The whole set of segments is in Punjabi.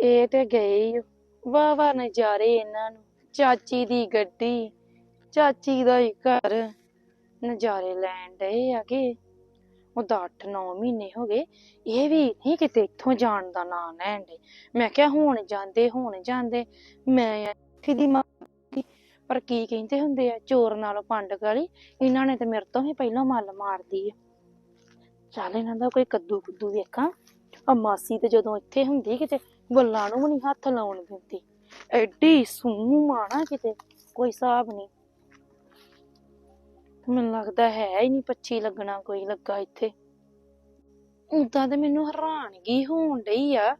ਇਹ ਤੇ ਗਏ ਵਾਹ ਵਾਹ ਨਜ਼ਾਰੇ ਇਹਨਾਂ ਨੂੰ। ਚਾਚੀ ਦੀ ਗੱਡੀ। ਚਾਚੀ ਦਾ ਹੀ ਘਰ। ਨਜ਼ਾਰੇ ਲੈਣ ਡਏ ਆਗੇ। ਉਹਦਾ 8-9 ਮਹੀਨੇ ਹੋ ਗਏ। ਇਹ ਵੀ ਨਹੀਂ ਕਿਤੇ ਇੱਥੋਂ ਜਾਣ ਦਾ ਨਾਂ ਲੈਣ ਡੇ ਮੈਂ ਕਿਹਾ, ਹੁਣ ਜਾਂਦੇ ਹੁਣ ਜਾਂਦੇ। ਮੈਂ ਕਿਦੀ ਮਾਂ ਪਰ ਕੀ ਕਹਿੰਦੇ ਹੁੰਦੇ ਆ, ਚੋਰ ਨਾਲੋਂ ਪੰਡ ਗਲੀ। ਇਹਨਾਂ ਨੇ ਤੇ ਮੇਰੇ ਤੋਂ ਹੀ ਪਹਿਲਾਂ ਮੱਲ ਮਾਰਦੀ ਆ। ਚੱਲ ਇਹਨਾਂ ਦਾ ਕੋਈ ਕੱਦੂ ਕੁੱਦੂ ਵੇਖਾਂ। ਆ ਮਾਸੀ ਤੇ ਜਦੋਂ ਇੱਥੇ ਹੁੰਦੀ ਕਿਤੇ ਗੱਲਾਂ ਨੂੰ ਵੀ ਨਹੀਂ ਹੱਥ ਲਾਉਣ ਦਿੰਦੀ। ਐਡੀ ਸੂਹ ਮਾਣਾ ਕਿਤੇ, ਕੋਈ ਹਿਸਾਬ ਨਹੀਂ ਮੈਨੂੰ ਲੱਗਦਾ ਹੈ ਹੀ ਨਹੀਂ ਪੱਚੀ ਲੱਗਣਾ ਕੋਈ ਲੱਗਾ ਇੱਥੇ। ਉਦਾਂ ਤੇ ਮੈਨੂੰ ਹੈਰਾਨਗੀ ਹੋਣ ਡਈ ਆ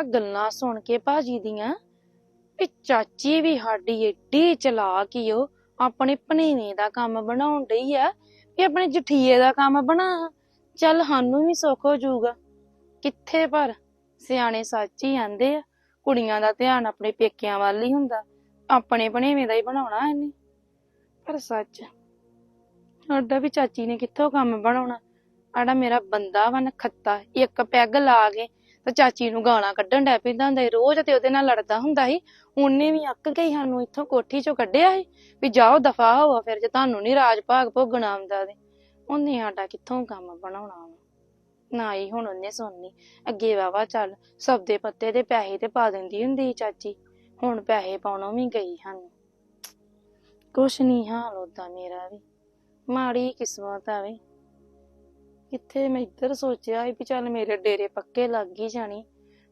ਆ ਗੱਲਾਂ ਸੁਣ ਕੇ ਭਾਜੀ ਦੀਆਂ। ਇਹ ਚਾਚੀ ਵੀ ਸਾਡੀ ਏਡੀ ਚਲਾਕ ਈ ਉਹ ਆਪਣੇ ਭਣੇਵੇਂ ਦਾ ਕੰਮ ਬਣਾਉਣ ਡਈ ਆ, ਵੀ ਆਪਣੇ ਜਠੀਏ ਦਾ ਕੰਮ ਬਣਾ। ਚੱਲ ਸਾਨੂੰ ਵੀ ਸੁੱਖ ਹੋ ਜਾਊਗਾ। ਕਿੱਥੇ ਪਰ? ਸਿਆਣੇ ਸੱਚ ਹੀ ਆਂਦੇ ਆ, ਕੁੜੀਆਂ ਦਾ ਧਿਆਨ ਆਪਣੇ ਪੇਕਿਆਂ ਵੱਲ ਹੀ ਹੁੰਦਾ, ਆਪਣੇ ਭਣੇਵੇਂ ਦਾ ਹੀ ਬਣਾਉਣਾ ਇਹਨੇ। ਪਰ ਸੱਚ ਸਾਡਾ ਵੀ ਚਾਚੀ ਨੇ ਕਿੱਥੋਂ ਕੰਮ ਬਣਾਉਣਾ? ਆੜਾ ਮੇਰਾ ਬੰਦਾ ਵਾ ਨਖੱਤਾ, ਇੱਕ ਪੈਗ ਲਾ ਕੇ ਤੇ ਚਾਚੀ ਨੂੰ ਗਾਲਾਂ ਕੱਢਣ ਡੈ ਪੈਂਦਾ ਹੁੰਦਾ ਸੀ। ਰੋਜ਼ ਤੇ ਉਹਦੇ ਨਾਲ ਲੜਦਾ ਹੁੰਦਾ ਸੀ। ਉਹਨੇ ਵੀ ਅੱਕ ਕੇ ਹੀ ਸਾਨੂੰ ਇੱਥੋਂ ਕੋਠੀ ਚੋਂ ਕੱਢਿਆ ਸੀ ਵੀ ਜਾਓ, ਦਫਾ ਹੋਵੋ ਫਿਰ, ਜੇ ਤੁਹਾਨੂੰ ਨਹੀਂ ਰਾਜ ਭਾਗ ਭੋਗਣਾ ਆਉਂਦਾ ਤੇ। ਉਹਨੇ ਸਾਡਾ ਕਿੱਥੋਂ ਕੰਮ ਬਣਾਉਣਾ ਵਾ? ਨਾ ਹੀ ਹੁਣ ਉਹਨੇ ਸੁਣਨੀ ਅੱਗੇ ਵਾਵਾ ਚੱਲ ਸਬਦੇ ਪੱਤੇ ਦੇ ਪੈਸੇ ਤੇ ਪਾ ਦਿੰਦੀ ਹੁੰਦੀ ਸੀ ਚਾਚੀ। ਹੁਣ ਪੈਸੇ ਪਾਉਣੋਂ ਵੀ ਗਈ ਹਨ ਕੁਛ ਨਹੀਂ ਹਾਲ ਓਦਾਂ ਮੇਰਾ ਵੀ। ਮਾੜੀ ਕਿਸਮਤ ਆਵੇ ਕਿੱਥੇ ਮੈਂ ਇੱਧਰ ਸੋਚਿਆ ਸੀ ਵੀ ਚੱਲ ਮੇਰੇ ਡੇਰੇ ਪੱਕੇ ਲੱਗ ਹੀ ਜਾਣੀ।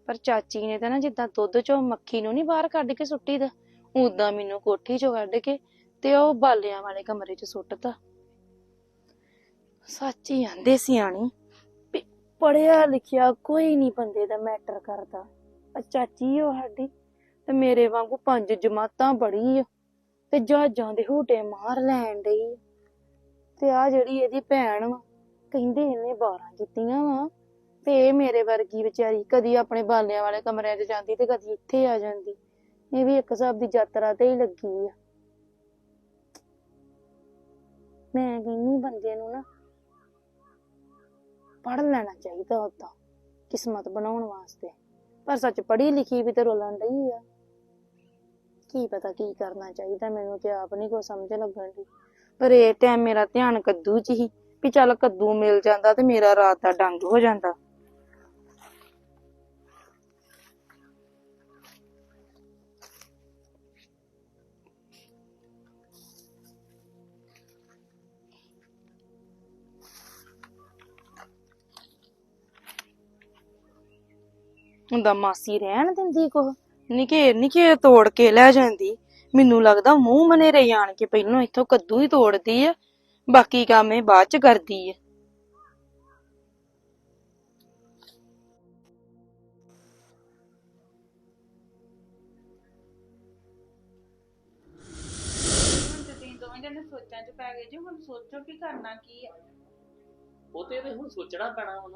ਪਰ ਚਾਚੀ ਨੇ ਤਾਂ ਨਾ ਜਿੱਦਾਂ ਦੁੱਧ ਚੋਂ ਮੱਖੀ ਨੂੰ ਨਹੀਂ ਬਾਹਰ ਕੱਢ ਕੇ ਸੁੱਟੀ ਦਾ ਉਦਾਂ ਮੈਨੂੰ ਕੋਠੀ ਚੋਂ ਕੱਢ ਕੇ ਤੇ ਉਹ ਬਾਲਿਆਂ ਵਾਲੇ ਕਮਰੇ 'ਚ ਸੁੱਟਤਾ। ਸੱਚ ਹੀ ਆਂਦੇ ਸਿਆਣੀ। ਪੜਿਆ ਲਿਖਿਆ ਕੋਈ ਨਹੀਂ ਬੰਦੇ ਦਾ ਮੈਟਰ ਕਰਦਾ। ਆ ਚਾਚੀ ਉਹ ਸਾਡੀ ਤੇ ਮੇਰੇ ਵਾਂਗੂ ਪੰਜ ਜਮਾਤਾਂ ਬੜੀ ਆ ਤੇ ਜਹਾਜ਼ਾਂ ਦੇ ਹੂਟੇ ਮਾਰ ਲੈਣ ਡਈ ਆ। ਤੇ ਆ ਜਿਹੜੀ ਇਹਦੀ ਭੈਣ ਵਾ, ਕਹਿੰਦੇ ਇਹਨੇ 12 ਕੀਤੀਆਂ ਵਾ ਤੇ ਇਹ ਮੇਰੇ ਵਰਗੀ ਵਿਚਾਰੀ ਕਦੀ ਆਪਣੇ ਬਾਲਿਆਂ ਵਾਲੇ ਕਮਰਿਆਂ 'ਚ ਜਾਂਦੀ ਤੇ ਕਦੀ ਇੱਥੇ ਆ ਜਾਂਦੀ। ਇਹ ਵੀ ਇੱਕ ਹਿਸਾਬ ਦੀ ਯਾਤਰਾ ਤੇ ਹੀ ਲੱਗੀ ਆ। ਮੈਂ ਕਹਿੰਨੀ ਬੰਦੇ ਨੂੰ ਨਾ ਪੜ ਲੈਣਾ ਚਾਹੀਦਾ ਉਦਾਂ, ਕਿਸਮਤ ਬਣਾਉਣ ਵਾਸਤੇ। ਪਰ ਸੱਚ ਪੜ੍ਹੀ ਲਿਖੀ ਵੀ ਤੇ ਰੋਲਣ ਡਈ ਆ। ਕੀ ਪਤਾ ਕੀ ਕਰਨਾ ਚਾਹੀਦਾ, ਮੈਨੂੰ ਤੇ ਆਪ ਨਹੀਂ ਕੋ ਸਮਝ ਲੱਗਣ ਦੀ ਪਰ ਇਹ ਟਾਈਮ ਮੇਰਾ ਧਿਆਨ ਕੱਦੂ 'ਚ ਹੀ, ਵੀ ਚੱਲ ਕੱਦੂ ਮਿਲ ਜਾਂਦਾ ਤੇ ਮੇਰਾ ਰਾਤ ਦਾ ਡੰਗ ਹੋ ਜਾਂਦਾ। ਹੁੰਦਾ ਮਾਸੀ ਰਹਿਣ ਦਿੰਦੀ ਕੋ ਨਿਕੇ ਨਿਕੇ ਤੋੜ ਕੇ ਲੈ ਜਾਂਦੀ। ਮੈਨੂੰ ਲੱਗਦਾ ਮੂੰਹ ਮਨੇਰੇ ਆਣ ਕੇ ਪਹਿਲਾਂ ਇੱਥੋਂ ਕੱਦੂ ਹੀ ਤੋੜਦੀ ਆ। ਬਾਕੀ ਕੰਮ ਇਹ ਬਾਅਦ ਚ ਕਰਦੀ ਆ। ਹੁਣ ਤੇ ਤੁਸੀਂ ਦੋਵੇਂ ਜਣੇ ਸੋਚਾਂ 'ਚ ਪੈ ਗਏ ਜੀ। ਹੁਣ ਸੋਚੋ ਕਿ ਕਰਨਾ ਕੀ ਆ। ਉਹ ਤੇ ਇਹਦੇ ਹੁਣ ਸੋਚਣਾ ਪੈਣਾ ਹੁਣ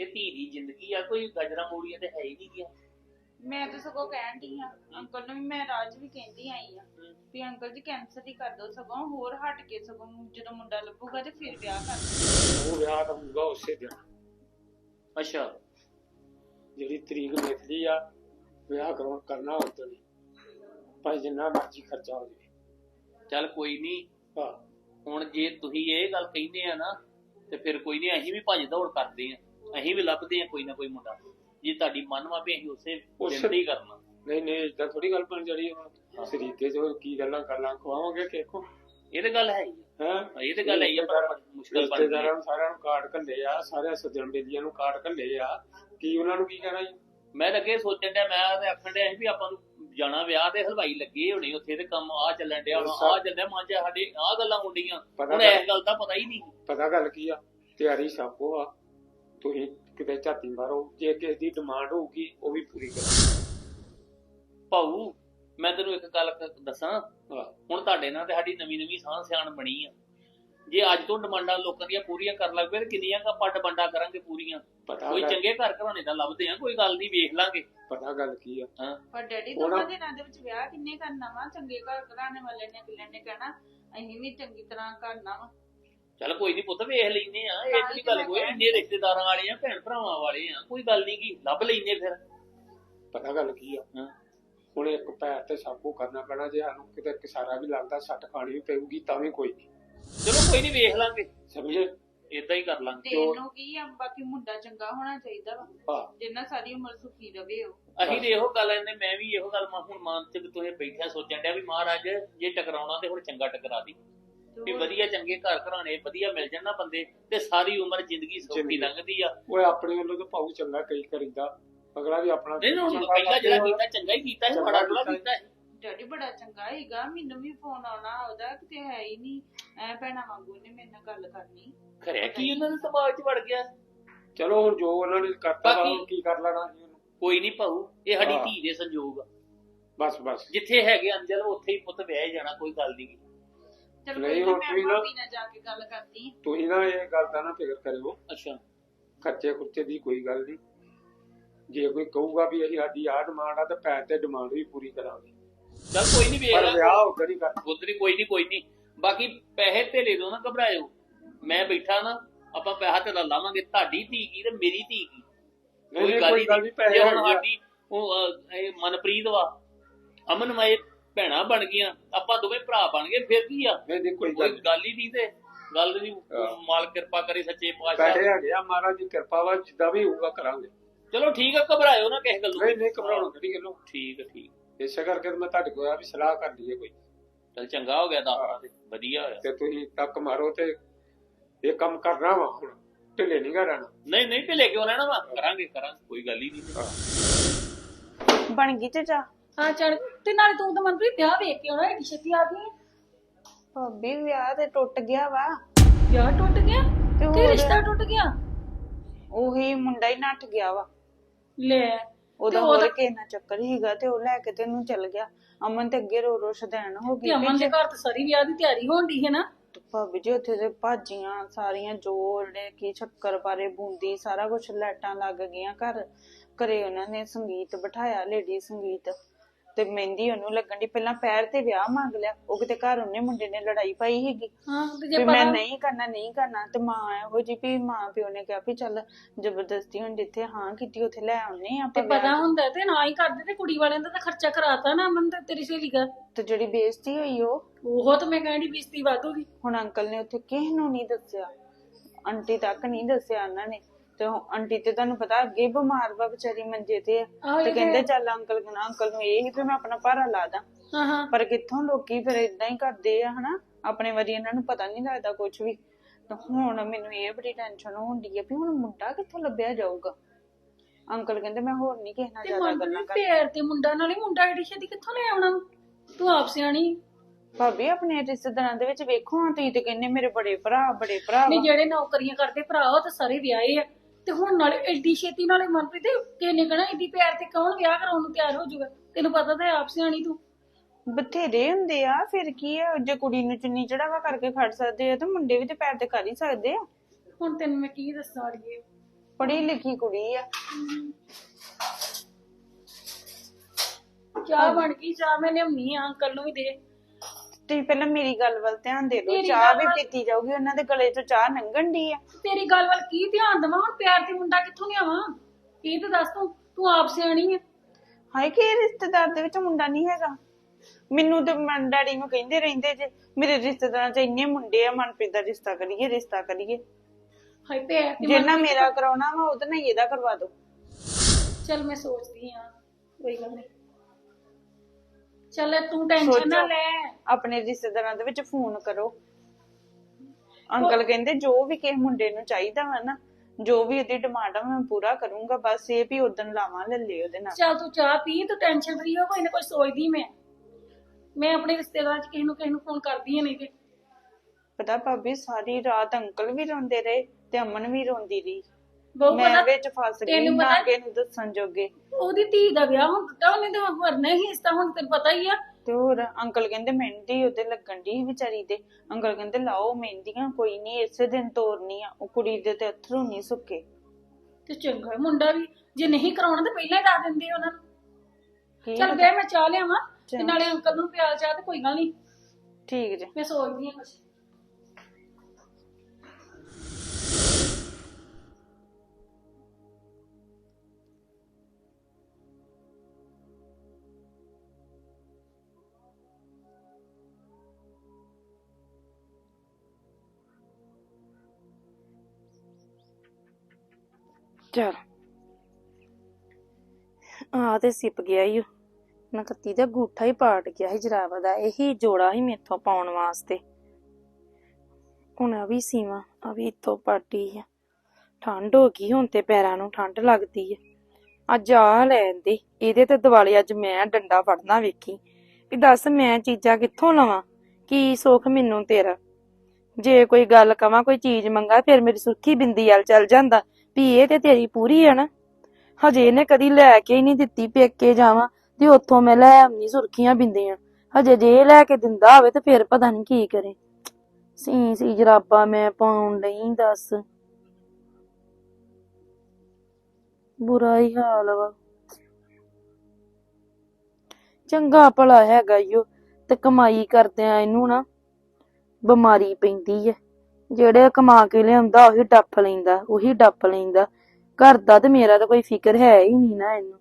ਇਹ ਧੀ ਦੀ ਜ਼ਿੰਦਗੀ ਆ ਕੋਈ ਗਜਰਾ ਮੂੜੀਆਂ ਤੇ ਹੈ ਹੀ ਨਹੀਂ ਗਿਆ। ਮੈਂ ਤਾਂ ਸਗੋਂ ਕਹਿਣ ਦੀ ਆ ਅੰਕਲ ਨੂੰ ਵੀ ਮੈਂ ਰਾਜ ਵੀ ਕਹਿੰਦੀ ਆਈ ਆ ਵੀ ਅੰਕਲ ਜੀ ਕੈਂਸਲ ਹੀ ਕਰ ਦੋ ਸਗੋਂ ਹੋਰ ਹਟ ਕੇ ਸਗੋਂ ਜਦੋਂ ਮੁੰਡਾ ਲੱਭੂਗਾ ਤੇ ਫਿਰ ਵਿਆਹ ਕਰ ਦਿਓ। ਉਹ ਵਿਆਹ ਤਾਂ ਹੋਊਗਾ ਉਸੇ ਦਿਨ। ਅੱਛਾ। ਜਿਹੜੀ ਤਰੀਕ ਲਿਖਦੀ ਆ ਵਿਆਹ ਕਰਾਉਣ ਕਰਨਾ ਉਦੋਂ ਹੀ ਭਾਈ ਜਿੰਨਾ ਮਰਜ਼ੀ ਖਰਚਾ ਹੋ ਜਾਵੇ। ਚੱਲ ਕੋਈ ਨਹੀਂ। ਹਾਂ। ਹੁਣ ਜੇ ਤੁਸੀਂ ਇਹ ਗੱਲ ਕਹਿੰਦੇ ਆ ਨਾ ਤੇ ਫਿਰ ਕੋਈ ਨਹੀਂ ਅਸੀਂ ਵੀ ਭੱਜ ਦੌੜ ਕਰਦੇ ਆ। ਅਸੀਂ ਵੀ ਲੱਭਦੇ ਆ ਕੋਈ ਨਾ ਕੋਈ ਮੁੰਡਾ। ਜੇ ਤੁਹਾਡੀ ਮਨ ਵਾ ਵੀ ਅਸੀਂ ਉਸੇ ਉਸੇ- ਦਿਨ ਤੇ ਹੀ ਕਰਨਾ। ਨਹੀਂ ਨਹੀਂ ਇਦਾਂ ਥੋੜੀ ਗੱਲ ਬਣ ਜੜੀ ਹੁਣ ਸਰੀਕੇ ਜੋ ਕੀ ਗੱਲਾਂ ਕਰਲਾਂ ਖਵਾਵਾਂਗੇ ਕਿਹਕੋ ਇਹ ਤੇ ਗੱਲ ਹੈ ਹੀ ਆ। ਹੈ? ਇਹ ਤੇ ਗੱਲ ਹੈ ਹੀ ਆ, ਪਰ ਮੁਸ਼ਕਲ ਬਣ ਰਿਸ਼ਤੇਦਾਰਾਂ ਗਈ ਨੂੰ ਸਾਰਿਆਂ ਨੂੰ ਕਾਰਡ ਘੱਲੇ ਆ ਸਾਰੇ ਸੱਜਣ ਬੇਲੀਆਂ ਨੂੰ ਕਾਰਡ ਘੱਲੇ ਆ। ਕੀ ਉਹਨਾਂ ਨੂੰ ਕੀ ਕਹਿਣਾ ਜੀ? ਮੈਂ ਤਾਂ ਅੱਗੇ ਸੋਚਣ ਡਿਆ ਮੈਂ ਤੇ ਆਖਣ ਡਿਆ ਸੀ ਵੀ ਆਪਾਂ ਨੂੰ ਜਾਣਾ ਵਿਆਹ ਤੇ ਹਲਵਾਈ ਲੱਗੇ ਹੋਣੇ ਉੱਥੇ ਤੇ ਕੰਮ ਆ ਚੱਲਣ ਡਿਆ ਹੁਣ ਆ ਚੱਲਿਆ ਮਨ ਚ ਸਾਡੇ ਆ ਗੱਲਾਂ ਮੁੰਡੀਆਂ। ਪਤਾ ਹੁਣ ਇਸ ਗੱਲ ਦਾ ਪਤਾ ਹੀ ਨਹੀਂ। ਪਤਾ ਗੱਲ ਕੀ ਆ? ਤਿਆਰੀ ਸਭ ਕੋ ਆ। ਤੁਸੀਂ ਕਿਤੇ ਝਾਤੀ ਮਾਰੋ ਜੇ ਕਿਸੇ ਦੀ ਡਿਮਾਂਡ ਹੋਊਗੀ ਉਹ ਵੀ ਪੂਰੀ ਕਰੋ। ਭਾਊ ਮੈਂ ਤੈਨੂੰ ਇੱਕ ਗੱਲ ਦੱਸਾਂ। ਹੁਣ ਤੁਹਾਡੇ ਨਾਲ ਤੇ ਸਾਡੀ ਨਵੀਂ ਨਵੀਂ ਸਾਹ ਸਿਆਣ ਬਣੀ ਆ। ਜੇ ਅੱਜ ਤੋਂ ਡਿਮਾਂਡਾਂ ਲੋਕਾਂ ਦੀਆਂ ਪੂਰੀਆਂ ਕਰਨ ਲੱਗ ਪਏ ਤੇ ਕਿੰਨੀਆਂ ਕਾ ਪੱਟ ਬੰਡਾ ਕਰਾਂਗੇ ਪੂਰੀਆਂ? ਪਤਾ ਕੋਈ ਚੰਗੇ ਘਰ ਘਰਾਣੇ ਦਾ ਲੱਭਦੇ ਆ ਕੋਈ ਗੱਲ ਨਹੀਂ ਵੇਖ ਲਾਂਗੇ। ਪਤਾ ਗੱਲ ਕੀ ਆ? ਹਾਂ। ਪਰ ਡੈਡੀ ਦੋਵਾਂ ਦਿਨਾਂ ਦੇ ਵਿੱਚ ਵਿਆਹ ਕਿੰਨੇ ਕਰਨਾ ਵਾ? ਚੰਗੇ ਘਰ ਘਰਾਣੇ ਵਾਲੇ ਨੇ ਅਗਲੇ ਨੇ ਕਹਿਣਾ ਅਸੀਂ ਵੀ ਚੰਗੀ ਤਰ੍ਹਾਂ ਕਰਨਾ ਵਾ। ਚੱਲ ਕੋਈ ਨਹੀਂ ਪੁੱਤ ਵੇਖ ਲੈਨੇ ਆ ਇਹ ਨਹੀਂ ਗੱਲ ਕੋਈ ਇੰਨੇ ਰਿਸ਼ਤੇਦਾਰਾਂ ਵਾਲੇ ਆ ਭੈਣ ਭਰਾਵਾਂ ਵਾਲੇ ਆ ਕੋਈ ਗੱਲ ਨਹੀਂ ਕੀ ਲੱਭ ਲੈਨੇ ਫਿਰ। ਪਤਾ ਗੱਲ ਕੀ ਆ। ਹੁਣ ਇੱਕ ਪੈਰ ਤੇ ਸਭ ਕੁਝ ਕਰਨਾ ਪੈਣਾ ਜੇ ਸਾਨੂੰ ਕਿਤੇ ਕਿਸਾਰਾ ਵੀ ਲੱਗਦਾ ਸੱਟ ਖਾਣੀ ਵੀ ਪਊਗੀ ਤਾਂ ਵੀ ਕੋਈ ਨਹੀਂ ਚਲੋ ਕੋਈ ਨਹੀਂ ਵੇਖ ਲਾਂਗੇ। ਸਮਝੇ? ਇਦਾਂ ਹੀ ਕਰ ਲਾਂਗੇ। ਤੇ ਇਹਨੂੰ ਕੀ ਆ ਬਾਕੀ ਮੁੰਡਾ ਚੰਗਾ ਹੋਣਾ ਚਾਹੀਦਾ ਵਾ। ਜਿੰਨਾ ਸਾਰੀ ਉਮਰ ਸੁਖੀ ਰਵੇ ਉਹ। ਅਸੀਂ ਤੇ ਇਹੋ ਗੱਲ ਇਹਨੇ ਮੈਂ ਵੀ ਇਹੋ ਗੱਲ ਮੈਂ ਹੁਣ ਮਨ ਚ ਤੁਸੀਂ ਬੈਠਿਆ ਸੋਚਣ ਡਿਆ ਵੀ ਮਹਾਰਾਜ ਜੇ ਟਕਰਾਉਣਾ ਤੇ ਹੁਣ ਚੰਗਾ ਟਕਰਾ ਦੀ। ਤੇ ਵੀ ਵਧੀਆ ਚੰਗੇ ਘਰ ਘਰਾਣੇ ਵਧੀਆ ਮਿਲ ਜਾਣ ਨਾ ਬੰਦੇ ਤੇ ਸਾਰੀ ਉਮਰ ਜ਼ਿੰਦਗੀ ਸੌਖੀ। ਲੰਘਦੀ ਆ। ਉਹ ਆਪਣੇ ਵੱਲੋਂ ਤਾਂ ਭਾਉ ਚੰਗਾ ਕਈ ਕਰੀਦਾ। ਅਗਲਾ ਵੀ ਆਪਣਾ ਨਹੀਂ ਹੁਣ ਪਹਿਲਾਂ ਜਿਹੜਾ ਕੀਤਾ ਚੰਗਾ ਹੀ ਕੀਤਾ ਸੀ ਚੰਗਾ ਬੜਾ ਬੜਾ ਕੀਤਾ ਸੀ। ਡੈਡੀ ਬੜਾ ਚੰਗਾ ਹੈਗਾ ਮੈਨੂੰ ਵੀ ਫੋਨ ਆਉਣਾ ਉਹਦਾ ਕਿਤੇ ਹੈ ਹੀ ਨਹੀਂ। ਐ ਭੈਣਾ ਵਾਂਗੂ ਨੇ ਮੇਰੇ ਨਾਲ ਗੱਲ ਕਰਨੀ। ਖਰਿਆ ਕੀ ਉਹਨਾਂ ਦੇ ਦਿਮਾਗ 'ਚ ਵੜ ਗਿਆ? ਚਲੋ ਹੁਣ ਜੋ ਉਹਨਾਂ ਨੇ ਕਰਤਾ ਵਾ ਕੀ ਕਰ ਲੈਣਾ ਜੀ ਉਹਨੂੰ? ਕੋਈ ਨਹੀਂ ਭਾਊ ਇਹ ਸਾਡੀ ਹਾਂ। ਧੀ ਦੇ ਸੰਜੋਗ ਆ। ਬਸ ਬਸ। ਜਿੱਥੇ ਹੈਗੇ ਅੰਜਲ ਉੱਥੇ ਹੀ ਪੁੱਤ ਵਿਆਹ ਜਾਣਾ ਕੋਈ ਗੱਲ ਨਹੀਂ। ਚਲ ਨਹੀਂ, ਹੁਣ ਤੁਸੀਂ ਮੈਂ ਨਾ- ਭਾਬੀ ਨਾਲ ਜਾ ਕੇ ਗੱਲ ਕਰਦੀ। ਤੁਸੀਂ ਨਾ ਇਹ ਗੱਲ ਦਾ ਨਾ ਫਿਕਰ ਕਰਿਓ। ਅੱਛਾ। ਖਰਚੇ ਖੁਰਚੇ ਦੀ ਕੋਈ ਗੱਲ ਨਹੀਂ। ਜੇ ਕੋਈ ਕਹੂਗਾ ਵੀ ਅਸੀਂ ਸਾਡੀ ਆਹ ਡਿਮਾਂਡ ਆ ਤਾਂ ਪੈਸੇ ਤੇ ਡਿਮਾਂਡ ਵੀ ਪੂਰੀ ਕਰਾਂਗੇ। ਚੱਲ ਕੋਈ ਨਹੀਂ ਵੇਖ ਪਰ ਲਾਂਗੇ। ਵਿਆਹ ਉਧਰ ਹੀ ਕਰ। ਉਧਰੀ ਕੋਈ ਨਹੀਂ ਕੋਈ ਨਹੀਂ ਬਾਕੀ ਪੈਸੇ ਧੇਲੇ ਦੋ ਨਾ ਘਬਰਾਇਓ। ਮੈਂ ਬੈਠਾ ਨਾ ਆਪਾਂ ਪੈਸਾ ਤੇ ਲਾਵਾਂਗੇ। ਤੁਹਾਡੀ ਧੀ ਕੀ ਤੇ ਮੇਰੀ ਧੀ ਕੀ? ਨਹੀਂ ਕੋਈ ਗੱਲ ਨਹੀਂ ਪੈਸੇ ਜੇ ਹੁਣ ਹੈਗੇ ਆ। ਸਾਡੀ ਉਹ ਅਹ, ਇਹ ਮਨਪ੍ਰੀਤ ਵਾ ਅਮਨ ਮਾਏ ਭੈਣਾਂ ਬਣ ਗਈਆਂ ਆਪਾਂ ਦੋਵੇਂ ਭਰਾ ਬਣ ਗਏ ਫਿਰ ਕੀ ਆ? ਨਹੀਂ ਨਹੀਂ ਕੋਈ ਗੱਲ ਨੀ। ਹੀ ਨਹੀਂ ਤੇ ਗੱਲ ਦੀ ਹਾਂ। ਮਾਲਕ ਕਿਰਪਾ ਕਰੇ ਸੱਚੇ ਪਾਤਸ਼ਾਹ। ਹੈਗੇ ਆ ਮਹਾਰਾਜ ਦੀ ਕਿਰਪਾ ਵਾ ਜਿੱਦਾਂ ਵੀ ਹੋਊਗਾ ਕਰਾਂਗੇ। ਚਲੋ ਠੀਕ ਆ ਘਬਰਾਇਓ ਨਾ ਕਿਸੇ ਗੱਲੋਂ ਨਹੀਂ ਨਹੀਂ ਘਬਰਾਉਣਾ ਕਿਹੜੀ ਗੱਲੋਂ ਠੀਕ ਠੀਕ। ਇਸੇ ਕਰਕੇ ਮੈਂ ਤੁਹਾਡੇ ਕੋਲ ਆ ਵੀ ਸਲਾਹ ਕਰ ਲਈਏ ਕੋਈ। ਚਲ ਚੰਗਾ ਹੋ ਗਿਆ ਦੱਸਦਾ ਤੇ ਵਧੀਆ ਹੋਇਆ। ਤੇ ਤੁਸੀਂ ਤੱਕ ਮਾਰੋ ਤੇ ਇਹ ਕੰਮ ਕਰਨਾ ਵਾ ਹੁਣ। ਢਿੱਲੇ ਨਹੀਂ ਗਾ ਰਹਿਣਾ। ਨਹੀਂ ਨਹੀਂ ਢਿੱਲੇ ਕਿਉਂ ਰਹਿਣਾ ਵਾ? ਕਰਾਂਗੇ ਕਰਾਂਗੇ ਕੋਈ ਗੱਲ ਹੀ ਨਹੀਂ। ਬਣ ਗਈ ਤੇ ਜਾ। ਹਾਂ ਚੜ ਤੇ ਨਾਲੇ ਤੂੰ ਤਾਂ ਮਨਪ੍ਰੀਤ ਵਿਆਹ ਵੇਖ ਕੇ ਆਉਣਾ ਏਡੀ ਛੇਤੀ ਆ ਗਈ ਭਾਬੀ ਵਿਆਹ ਤੇ ਟੁੱਟ ਗਿਆ ਵਾ। ਵਿਆਹ ਟੁੱਟ ਗਿਆ? ਤੇ ਤੇ ਹੋਰ ਰਿਸ਼ਤਾ ਟੁੱਟ ਗਿਆ? ਉਹੀ ਮੁੰਡਾ ਹੀ ਨੱਠ ਗਿਆ ਵਾ। ਲੈ ਉਹਦਾ ਤੇ ਹੋਰ ਉਹਦਾ- ਕਿਸੇ ਨਾਲ ਚੱਕਰ ਹੀਗਾ ਤੇ ਉਹ ਲੈ ਕੇ ਤੈਨੂੰ ਚੱਲ ਗਿਆ। ਅਮਨ ਤੇ ਅੱਗੇ ਰੋ ਰੋ ਸ਼ਦੈਣ ਹੋ ਗਈ ਤੇ ਅਮਨ ਦੇ ਘਰ ਤਾਂ ਸਾਰੀ ਵਿਆਹ ਦੀ ਤਿਆਰੀ ਹੋਣ ਦੀ ਹੈ ਨਾ? ਤੇ ਭਾਬੀ ਜੀ ਉੱਥੇ ਤੇ ਭਾਜੀਆਂ ਸਾਰੀਆਂ ਜੋੜੇ ਕੀ ਸ਼ੱਕਰ ਬਾਰੇ ਬੂੰਦੀ ਸਾਰਾ ਕੁਝ ਲਾਈਟਾਂ ਲੱਗ ਗਈਆਂ ਘਰ। ਘਰੇ ਉਹਨਾਂ ਨੇ ਸੰਗੀਤ ਬਿਠਾਇਆ ਲੇਡੀ ਸੰਗੀਤ। ਤੇ ਮਹਿੰਦੀ ਉਹਨੂੰ ਲੱਗਣ ਦੀ ਪਹਿਲਾਂ ਪੈਰ ਤੇ ਵਿਆਹ ਮੰਗ ਲਿਆ ਉਹ ਕਿਤੇ ਘਰ ਉਹਨੇ ਮੁੰਡੇ ਨੇ ਲੜਾਈ ਪਾਈ ਹੈਗੀ ਹਾਂ ਤੇ ਵੀ ਜੇ ਮੈਂ ਪਤਾ ਨਹੀਂ ਕਰਨਾ ਨਹੀਂ ਕਰਨਾ ਤੇ ਮਾਂ ਇਹੋ ਜੀ ਵੀ ਮਾਂ ਪਿਓ ਨੇ ਕਿਹਾ ਵੀ ਚੱਲ ਜ਼ਬਰਦਸਤੀ ਹੁਣ ਜਿੱਥੇ ਹਾਂ ਕੀਤੀ ਉੱਥੇ ਲੈ ਆਉਨੇ ਤੇ ਆਪਾਂ ਪਤਾ। ਹੁੰਦਾ ਤੇ ਨਾ ਹੀ ਕਰਦੇ ਤੇ ਕੁੜੀ ਵਾਲਿਆਂ ਦਾ ਤਾਂ ਖਰਚਾ ਕਰਾਤਾ ਨਾ ਅਮਨ ਤੇ ਤੇਰੀ ਸਹੇਲੀ ਦਾ। ਤੇ ਜਿਹੜੀ ਬੇਇੱਜ਼ਤੀ ਹੋਈ ਉਹ? ਉਹ ਤਾਂ ਮੈਂ ਕਹਿੰਦੀ ਬੇਇੱਜ਼ਤੀ ਵਾਧੂਗੀ ਹੁਣ ਅੰਕਲ ਨੇ ਉੱਥੇ ਕਿਸੇ ਨੂੰ ਨਹੀਂ ਦੱਸਿਆ। ਆਂਟੀ ਤੱਕ ਨਹੀਂ ਦੱਸਿਆ ਉਹਨਾਂ ਨੇ। ਤੇ ਹੁਣ ਆਂਟੀ ਤੇ ਤੁਹਾਨੂੰ ਪਤਾ ਅੱਗੇ ਹੀ ਬਿਮਾਰ ਵਾ ਵਿਚਾਰੀ ਮੰਜੇ ਤੇ। ਆ। ਆਹੋ ਤੇ ਇਹ ਕਹਿੰਦੇ ਤੇ- ਚੱਲ ਅੰਕਲ ਕਨਾ ਅੰਕਲ ਨੂੰ ਇਹ ਹੀ ਵੀ ਮੈਂ ਆਪਣਾ ਭਾਰਾ ਲਾ ਦਾਂ। ਹਾਂ ਹਾਂ। ਪਰ ਕਿੱਥੋਂ ਲੋਕੀ ਫਿਰ ਇਦਾਂ ਹੀ ਕਰਦੇ ਆ ਹਨਾ? ਆਪਣੇ ਵਾਰੀ ਇਹਨਾਂ ਨੂੰ ਪਤਾ ਨਹੀਂ ਲੱਗਦਾ ਕੁਝ ਵੀ। ਤੇ ਹੁਣ ਮੈਨੂੰ ਇਹ ਬੜੀ ਟੈਨਸ਼ਨ ਹੁੰਦੀ ਹੈ ਵੀ ਹੁਣ ਮੁੰਡਾ ਕਿੱਥੋਂ ਲੱਭਿਆ ਜਾਊਗਾ? ਅੰਕਲ ਕਹਿੰਦੇ ਮੈਂ ਹੋਰ ਨਹੀਂ ਕਿਸੇ ਨਾਲ ਤੇ ਜ਼ਿਆਦਾ ਗੱਲਾਂ ਮਨਪ੍ਰੀਤ ਕਰਦੀ। ਪੈਰ ਤੇ ਮੁੰਡਾ ਨਾਲੇ ਮੁੰਡਾ ਏਡੀ ਛੇਤੀ ਕਿੱਥੋਂ ਲੈ ਆਉਣਾ? ਤੂੰ ਆਪ ਸਿਆਣੀ। ਭਾਬੀ ਆਪਣੇ ਰਿਸ਼ਤੇਦਾਰਾਂ ਦੇ ਵਿੱਚ ਵੇਖੋ ਹਾਂ ਤੁਸੀਂ ਤੇ ਕਹਿੰਦੇ ਮੇਰੇ ਬੜੇ ਭਰਾ ਬੜੇ ਭਰਾ ਵਾ। ਜਿਹੜੇ ਨੌਕਰੀਆਂ ਕਰਦੇ ਭਰਾ ਉਹ ਤਾਂ ਸਾਰੇ ਵਿਆਹੇ ਆ। ਤੇ ਹੁਣ ਨਾਲੇ ਐਡੀ ਛੇਤੀ ਨਾਲੇ ਮਨਪ੍ਰੀਤ ਕਿਸੇ ਨੇ ਕਹਣਾ ਐਡੀ ਪੈਰ ਤੇ ਕੌਣ ਵਿਆਹ ਕਰਾਉਣ ਨੂੰ ਤਿਆਰ ਹੋ ਜਾਊਗਾ? ਤੈਨੂੰ ਪਤਾ ਤਾਂ ਹੈ ਆਪ ਸਿਆਣੀ ਤੂੰ। ਬਥੇਰੇ ਹੁੰਦੇ ਆ ਫਿਰ ਕੀ ਆ ਜੇ ਕੁੜੀ ਨੂੰ ਚੁੰਨੀ ਚੜਾਵਾ ਕਰਕੇ ਖੜ ਸਕਦੇ ਆ ਤਾਂ ਮੁੰਡੇ ਵੀ ਤੇ ਪੈਰ ਤੇ ਕਰ ਹੀ ਸਕਦੇ ਆ। ਹੁਣ ਤੈਨੂੰ ਮੈਂ ਕੀ ਦੱਸਾਂ ਅੜੀਏ। ਪੜ੍ਹੀ ਲਿਖੀ ਕੁੜੀ ਆ। ਚਾਹ ਬਣ ਗਈ ਚਾਹ ਮੈਂ ਲਿਆਉਣੀ ਆ ਅੰਕਲ ਨੂੰ ਵੀ ਦੇ। ਤੁਸੀਂ ਪਹਿਲਾਂ ਮੇਰੀ ਗੱਲ ਵੱਲ ਧਿਆਨ ਦੇ ਦਿਓ। ਮੇਰੀ ਚਾਹ ਗੱਲ ਵੀ ਵੱਲ- ਪੀਤੀ ਜਾਊਗੀ ਉਹਨਾਂ ਦੇ ਗਲੇ ਤੋਂ ਚਾਹ ਲੰਘਣ ਦੀ ਆ। ਤੇਰੀ ਗੱਲ ਵੱਲ ਕੀ ਧਿਆਨ ਦੇਵਾਂ? ਹੁਣ ਪਿਆਰ ਤੇ ਮੁੰਡਾ ਕਿੱਥੋਂ ਲਿਆਵਾਂ? ਇਹ ਤਾਂ ਦੱਸ ਤੂੰ ਤੂੰ ਆਪ ਸਿਆਣੀ ਆ। ਹਾਏ ਕਿ ਇਹ ਰਿਸ਼ਤੇਦਾਰ ਦੇ ਵਿੱਚ ਮੁੰਡਾ ਨਹੀਂ ਹੈਗਾ? ਮੈਨੂੰ ਤੇ ਮਨ ਡੈਡੀ ਨੂੰ ਕਹਿੰਦੇ ਰਹਿੰਦੇ ਜੇ ਮੇਰੇ ਰਿਸ਼ਤੇਦਾਰਾਂ 'ਚ ਇੰਨੇ ਮੁੰਡੇ ਆ ਮਨਪ੍ਰੀਤ ਦਾ ਰਿਸ਼ਤਾ ਕਰੀਏ ਰਿਸ਼ਤਾ ਕਰੀਏ। ਹਾਏ ਪੈਰ ਤੇ ਜਿੰਨਾ ਮੇਰਾ ਕਰਾਉਣਾ ਵਾ ਉਹਦੇ ਨਾਲ ਹੀ ਇਹਦਾ ਕਰਵਾ ਦਿਓ। ਚੱਲ ਮੈਂ ਸੋਚਦੀ ਆ ਕੋਈ ਗੱਲ ਨਹੀਂ। ਚੱਲ ਤੂੰ ਟੈਨਸ਼ਨ ਨਾ ਸੋਚੋ। ਲੈ। ਆਪਣੇ ਰਿਸ਼ਤੇਦਾਰਾਂ ਦੇ ਵਿੱਚ ਫੋਨ ਕਰੋ। ਅੰਕਲ ਕਹਿੰਦੇ ਜੋ ਵੀ ਕਿਸੇ ਮੁੰਡੇ ਨੂੰ ਚਾਹੀਦਾ ਵਾ ਨਾ ਜੋ ਵੀ ਉਹਦੀ ਡਿਮਾਂਡ ਆ ਮੈਂ ਪੂਰਾ ਕਰੂੰਗਾ ਬਸ ਇਹ ਵੀ ਉਦੋਂ ਲਾਵਾਂ ਲੈ ਲਿਓ ਉਹਦੇ ਨਾਲ। ਚੱਲ ਤੂੰ ਚਾਹ ਪੀ ਤੂੰ ਟੈਨਸ਼ਨ ਫਰੀ ਹੋ ਕੋਈ ਨਾ ਕੋਈ ਸੋਚਦੀ ਮੈਂ। ਮੈਂ ਆਪਣੇ ਰਿਸ਼ਤੇਦਾਰਾਂ ਚ ਕਿਸੇ ਨੂੰ ਕਿਸੇ ਨੂੰ ਫੋਨ ਕਰਦੀ ਆ ਨਹੀਂ ਤੇ। ਪਤਾ ਭਾਬੀ ਸਾਰੀ ਰਾਤ ਅੰਕਲ ਵੀ ਰੋਂਦੇ ਰਹੇ ਤੇ ਅਮਨ ਵੀ ਰੋਂਦੀ ਰਹੀ। ਬਹੁਤ ਮੈਂ ਪਤਾ ਵਿੱਚ ਫਸ ਗਈ ਤੈਨੂੰ ਨਾ ਪਤਾ- ਕਿਸੇ ਨੂੰ ਦੱਸਣ ਜੋਗੇ। ਉਹਦੀ ਧੀ ਦਾ ਵਿਆਹ ਹੁਣ ਦਿੱਤਾ ਉਹਨੇ ਤਾਂ ਮਰਨਾ ਹੀ ਇਸ ਤਾਂ ਹੁਣ ਤੈਨੂੰ ਪਤਾ ਹੀ ਆ। ਤੇ ਹੋਰ ਅੰਕਲ ਕਹਿੰਦੇ ਮਹਿੰਦੀ ਉਹਦੇ ਲੱਗਣ ਦੀ ਵਿਚਾਰੀ ਦੇ। ਅੰਕਲ ਕਹਿੰਦੇ ਲਾਓ ਮਹਿੰਦੀਆਂ ਕੋਈ ਨਹੀਂ ਇਸੇ ਦਿਨ ਤੋਰਨੀ ਆ ਉਹ ਕੁੜੀ ਦੇ ਤੇ ਅਥਰੂ ਨਹੀਂ ਸੁੱਕੇ। ਤੇ ਚੰਗਾ ਮੁੰਡਾ ਵੀ ਜੇ ਨਹੀਂ ਕਰਾਉਣਾ ਤਾਂ ਪਹਿਲਾਂ ਹੀ ਦੱਸ ਦਿੰਦੇ ਉਹਨਾਂ ਨੂੰ। ਕੀ ਚੱਲ ਬੇ ਮੈਂ ਚਾਹ ਲਿਆਵਾਂ ਤੇ। ਨਾਲੇ ਅੰਕਲ ਨੂੰ ਪਿਆਲ ਚਾਹ ਤੇ ਕੋਈ ਗੱਲ ਨਹੀਂ ਠੀਕ ਜੇ। ਮੈਂ ਸੋਚਦੀ ਆ ਕੁਛ। ਚਲ। ਆ ਤੇ ਸਿਪ ਗਿਆ ਈ ਨਕਤੀ ਦਾ ਗੂਠਾ ਹੀ ਪਾਟ ਗਿਆ ਸੀ ਜਰਾਬ ਦਾ। ਇਹੀ ਜੋੜਾ ਹੀ ਮੇਥੋਂ ਪਾਉਣ ਵਾਸਤੇ। ਹੁਣ ਆ ਵੀ ਸੀਵਾ, ਆ ਵੀ ਇੱਥੋਂ ਪਾਟੀ ਆ। ਠੰਡ ਹੋ ਗਈ ਹੁਣ ਤੇ ਪੈਰਾਂ ਨੂੰ ਠੰਡ ਲੱਗਦੀ ਆ। ਅੱਜ ਆ ਲੈਣ ਦੇ। ਇਹਦੇ ਤੇ ਦਿਵਾਲੀ ਅੱਜ ਮੈਂ ਡੰਡਾ ਫੜਨਾ ਵੇਖੀ। ਵੀ ਦੱਸ ਮੈਂ ਚੀਜ਼ਾਂ ਕਿੱਥੋਂ ਲਵਾਂ? ਕੀ ਸੁੱਖ ਮੈਨੂੰ ਤੇਰਾ? ਜੇ ਕੋਈ ਗੱਲ ਕਵਾਂ, ਕੋਈ ਚੀਜ਼ ਮੰਗਾ, ਫਿਰ ਮੇਰੀ ਸੁੱਖੀ ਬਿੰਦੀ ਵਾਲ ਚੱਲ ਜਾਂਦਾ। ਵੀ ਇਹ ਤੇ ਤੇਰੀ ਪੂਰੀ ਆ ਨਾ। ਹਜੇ ਇਹਨੇ ਕਦੀ ਲੈ ਕੇ ਹੀ ਨਹੀਂ ਦਿੱਤੀ ਪੇਕੇ ਜਾਵਾਂ, ਤੇ ਉੱਥੋਂ ਮੈਂ ਲੈ ਆਉਣੀ ਸੁਰਖੀਆਂ ਬਿੰਦੀਆਂ। ਹਜੇ ਜੇ ਇਹ ਲੈ ਕੇ ਦਿੰਦਾ ਹੋਵੇ ਤੇ ਫਿਰ ਪਤਾ ਨਹੀਂ ਕੀ ਕਰੇ। ਸੀ ਸੀ ਜਰਾਬਾ ਮੈਂ ਪਾਉਣ ਲਈ ਦੱਸ। ਬੁਰਾ ਹੀ ਹਾਲ ਵਾ। ਚੰਗਾ ਭਲਾ ਹੈਗਾ ਈਓ ਤੇ ਕਮਾਈ ਕਰਦਿਆਂ ਇਹਨੂੰ ਨਾ ਬਿਮਾਰੀ ਪੈਂਦੀ ਹੈ ਜਿਹੜੇ ਕਮਾ ਕੇ ਲਿਆਉਂਦਾ ਉਹੀ ਡੱਫ ਲੈਂਦਾ ਉਹੀ ਡੱਫ ਲੈਂਦਾ। ਘਰ ਦਾ ਤੇ ਮੇਰਾ ਤਾਂ ਕੋਈ ਫਿਕਰ ਹੈ ਹੀ ਨਹੀਂ ਨਾ ਇਹਨੂੰ।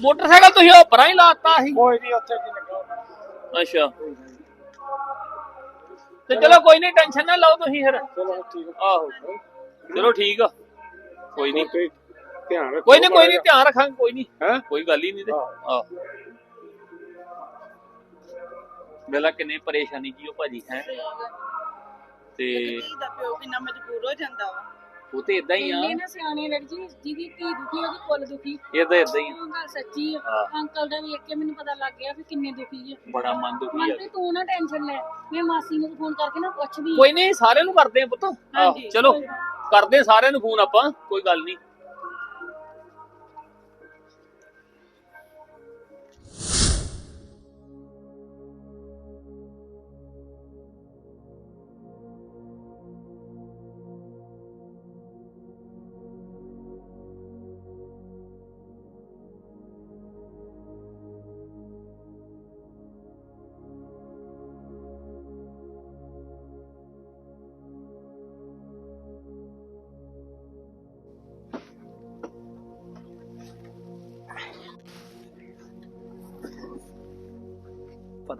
ਮੋਟਰਸਾਈਕਲ ਤੁਸੀਂ ਉਹ ਪਰਾਂ ਹੀ ਲਾਤਾ ਸੀ। ਕੋਈ ਨਹੀਂ ਉੱਥੇ ਕੀ ਲੱਗਾ ਅੱਛਾ। ਤੇ ਚਲੋ ਕੋਈ ਨਹੀਂ ਟੈਨਸ਼ਨ ਨਾ ਲਓ ਤੁਸੀਂ ਫਿਰ। ਚਲੋ ਠੀਕ ਆ। ਆਹੋ। ਚਲੋ ਠੀਕ ਆ। ਕੋਈ ਨਹੀਂ। ਧਿਆਨ ਰੱਖੋ ਕੋਈ ਨਹੀਂ ਕੋਈ ਨਹੀਂ ਧਿਆਨ ਰੱਖਾਂਗੇ ਕੋਈ ਨਹੀਂ। ਹੈ? ਕੋਈ ਗੱਲ ਹੀ ਨਹੀਂ ਤੇ। ਆਹ। ਵੇਲਾ ਕਿੰਨੀ ਪਰੇਸ਼ਾਨੀ ਜੀ ਉਹ ਭਾਜੀ ਹੈ? ਤੇ ਧੀ ਦਾ ਪਿਓ ਕਿੰਨਾ ਮਜਬੂਰ ਹੋ ਜਾਂਦਾ ਵਾ। ਉਹ ਤੇ ਇਦਾਂ ਹੀ ਆ। ਇੰਨੇ ਨਾ ਸਿਆਣੇ ਲੜ ਜੀ ਜਿਹਦੀ ਧੀ ਦੁਖੀ ਉਹਦੀ ਕੁੱਲ ਦੁਖੀ। ਇਦਾਂ ਇਦਾਂ ਹੀ ਆ। ਉਹ ਗੱਲ ਸੱਚੀ ਆ। ਹਾਂ। ਅੰਕਲ ਦਾ ਵੇਖ ਕੇ ਮੈਨੂੰ ਪਤਾ ਲੱਗ ਗਿਆ ਵੀ ਕਿੰਨੇ ਦੁਖੀ ਆ। ਬੜਾ ਮਨ ਦੁਖੀ ਆ। ਮਨਪ੍ਰੀਤ ਤੂੰ ਨਾ ਟੈਨਸ਼ਨ ਲੈ। ਮੈਂ ਮਾਸੀ ਨੂੰ ਫੋਨ ਕਰਕੇ ਨਾ ਪੁੱਛਦੀ ਕੋਈ ਨਹੀਂ ਸਾਰਿਆਂ ਨੂੰ ਕਰਦੇ ਆ ਪੁੱਤ। ਆਹੋ, ਹਾਂਜੀ। ਚਲੋ ਕਰਦੇ ਆ ਸਾਰਿਆਂ ਨੂੰ ਫੋਨ ਆਪਾਂ ਕੋਈ ਗੱਲ ਨਹੀਂ।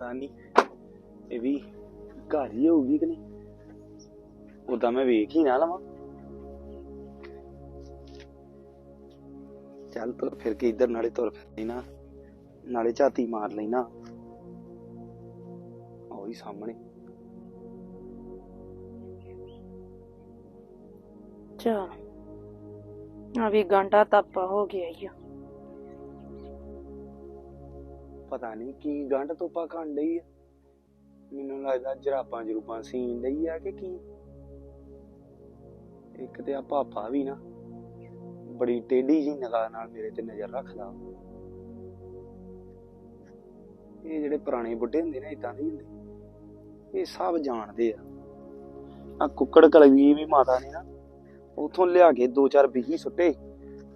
ਪਤਾ ਨਹੀਂ ਇਹ ਵੀ ਘਰ ਹੀ ਹੋਊਗੀ ਕਿ ਨਹੀਂ। ਉਦਾਂ ਮੈਂ ਵੇਖ ਹੀ ਨਾ ਲਵਾਂ। ਚੱਲ ਤੁਰ ਫਿਰ ਕੇ ਇੱਧਰ ਨਾਲੇ ਤੁਰ ਫਿਰ ਲੈਣਾ। ਨਾਲੇ ਝਾਤੀ ਮਾਰ ਲੈਣਾ। ਉਹੀ ਸਾਹਮਣੇ। ਚਲ ਆ ਵੀ ਗੰਡਾ ਤਾਪਾ ਹੋ ਗਿਆ ਈ ਓ। ਪਤਾ ਨਹੀਂ ਕੀ ਗੰਢ ਤੋਪਾ ਖਾਣ ਡਈ ਆ। ਮੈਨੂੰ ਲੱਗਦਾ ਜਰਾਬਾਂ ਜਰੂਬਾਂ ਸੀਨ ਡਈ ਆ ਕਿ ਕੀ? ਇੱਕ ਤੇ ਆ ਪਾਪਾ ਵੀ ਨਾ ਬੜੀ ਟੇਢੀ ਜੀ ਨਿਗਾਹ ਨਾਲ ਮੇਰੇ ਤੇ ਨਜ਼ਰ ਰੱਖਦਾ ਇਹ ਜਿਹੜੇ ਪੁਰਾਣੇ ਬੁੱਢੇ ਹੁੰਦੇ ਨੇ ਇਦਾਂ ਦੇ ਹੁੰਦੇ। ਇਹ ਸਭ ਜਾਣਦੇ ਆ। ਆ ਕੁੱਕੜ ਕਲਵੀ ਵੀ ਮਾਤਾ ਨੇ ਨਾ, ਉਥੋਂ ਲਿਆ ਕੇ ਦੋ ਚਾਰ ਬਿਹੀ ਸੁੱਟੇ,